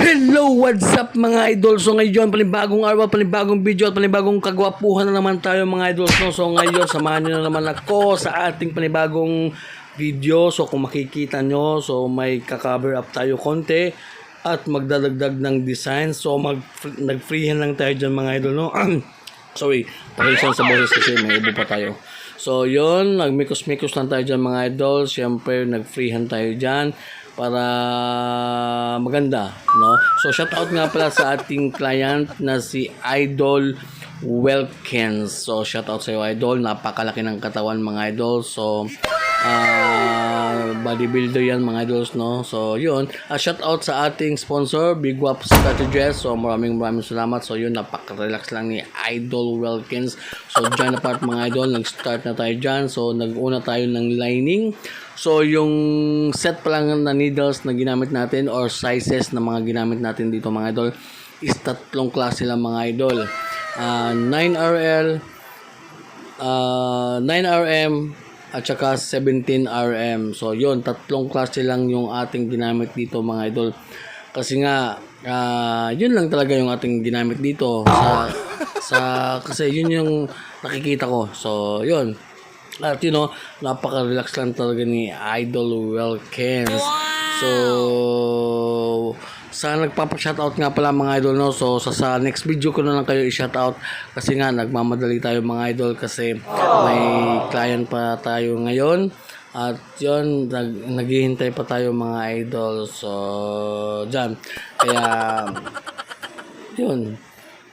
Hello, what's up mga idol? So ngayon, panibagong araw, panibagong video at panibagong kagwapuhan na naman tayo mga idol. No? So ngayon, samahan nyo na naman ako sa ating panibagong video. So kung makikita nyo, so may kakaver up tayo konti at magdadagdag ng design. So mag nag-freehan lang tayo dyan mga idol. No? Sorry, pakisan sa boses kasi may ubo pa tayo. So yun, nagmikos-mikos lang tayo dyan mga idol. Siyempre, nag-freehan tayo dyan para maganda, no? So shout out nga pala sa ating client na si Idol Welkins. So shout out sa iyo Idol, napakalaki ng katawan mga idol. So ah bodybuilder yan mga idols no? So yun. Uh, shout out sa ating sponsor Big Wap Strategies so maraming maraming salamat. So yun napaka-relax lang ni Idol Welkins so dyan na part mga idol nag-start na tayo dyan. So nag-una tayo ng lining. So yung set pa lang na needles na ginamit natin or sizes na mga ginamit natin dito mga idol is tatlong klase lang mga idol. Ah, 9RL uh, 9RM at saka 17RM. So, yun, tatlong klase lang yung ating ginamit dito mga idol. Kasi nga, ah, yun lang talaga yung ating ginamit dito sa sa kasi yun yung nakikita ko. So, yun. At you know, napaka-relax lang talaga ni Idol Welkins. So, sa nagpapa-shoutout nga pala mga idol no. So sa, sa next video ko na lang kayo i-shoutout kasi nga nagmamadali tayo mga idol kasi may client pa tayo ngayon. At yun, nag, naghihintay pa tayo mga idol. So, dyan. Kaya, yun.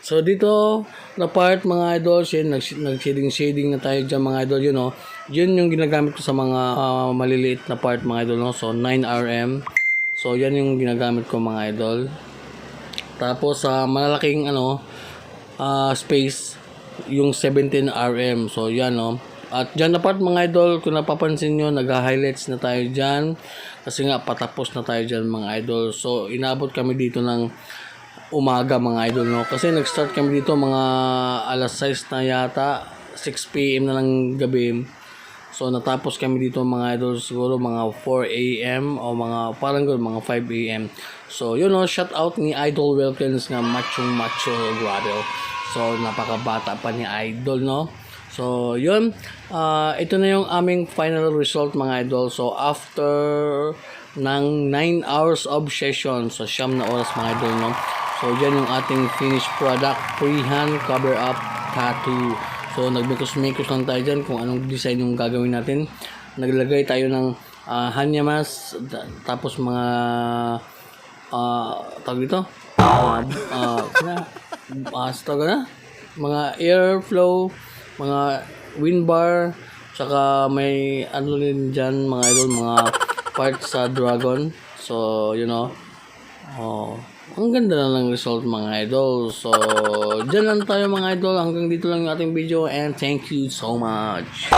So dito na part mga idol, yun, nag, nag-shading shading na tayo dyan mga idol, yun know, Yun yung ginagamit ko sa mga ah, maliliit na part mga idol, no? So 9RM. So yan yung ginagamit ko mga idol. Tapos sa malalaking ano ah, space yung 17RM. So yan no. At dyan na part mga idol, kung napapansin nyo, nag-highlights na tayo dyan. Kasi nga, patapos na tayo dyan mga idol. So, inabot kami dito ng umaga mga idol no kasi nag-start kami dito mga alas 6 na yata 6 PM na ng gabi so natapos kami dito mga idol siguro mga 4 AM o mga parang gano'n mga 5 AM so yun no shout out ni Idol Wilkins nga macho macho grabe oh. so napakabata pa ni Idol no So, yun. Ah, ito na yung aming final result mga idol. So, after ng 9 hours of session, so siyam na oras mga idol, no? So, yan yung ating finished product. Freehand cover up tattoo. So, nagmikos-mikos lang tayo dyan kung anong design yung gagawin natin. Naglagay tayo ng ah, hanyamas, tapos mga ah tawag dito? Ah, ah, na? Mga airflow, mga wind bar, saka may ano rin dyan mga idol, mga parts sa dragon. So, you know, oh, ang ganda na ng result mga idol. So, dyan lang tayo mga idol. Hanggang dito lang yung ating video and thank you so much.